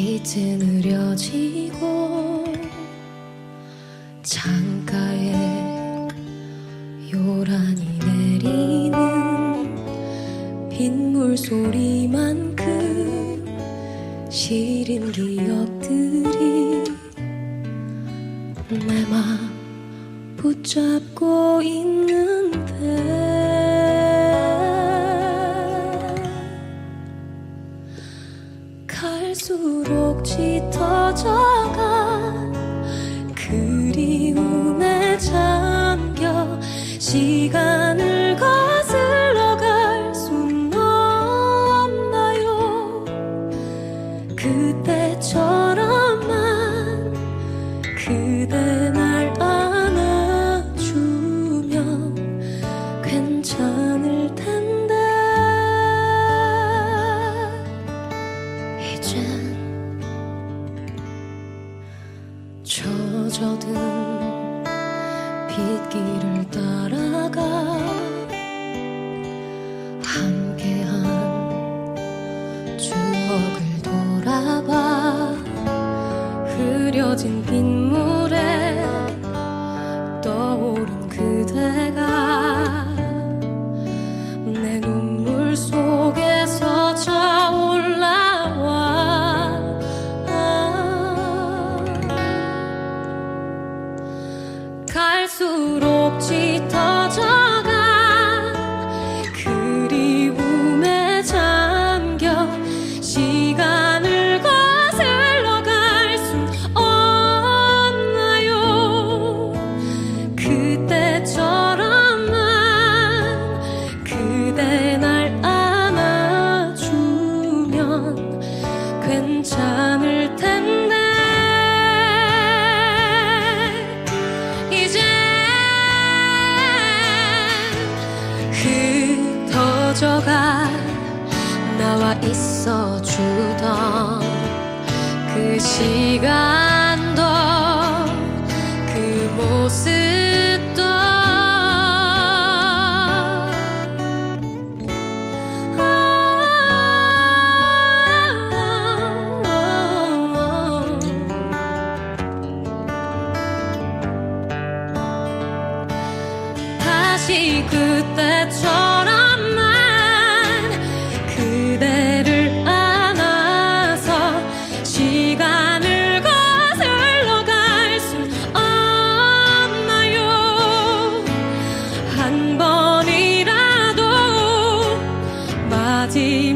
게이트 느려지고 창가에 요란히 내리는 빗물 소리만큼 시린 기억들이 내 맘 붙잡고 있는데 갈수록 짙어져간 그리움에 잠겨 시간을 거슬러 갈 순 없나요? 그때처럼만 그대 날 안아주면 괜찮을 텐데 젖어든 빗길을 따라가 함께한 추억을 돌아봐. 흐려진 빗물 그리움에 잠겨 시간을 거슬러 갈순 없나요? 그때처럼만 그대 날 안아주면 괜찮을 있어 주던 그 시간도 그 모습도. 다시 그때처럼 платье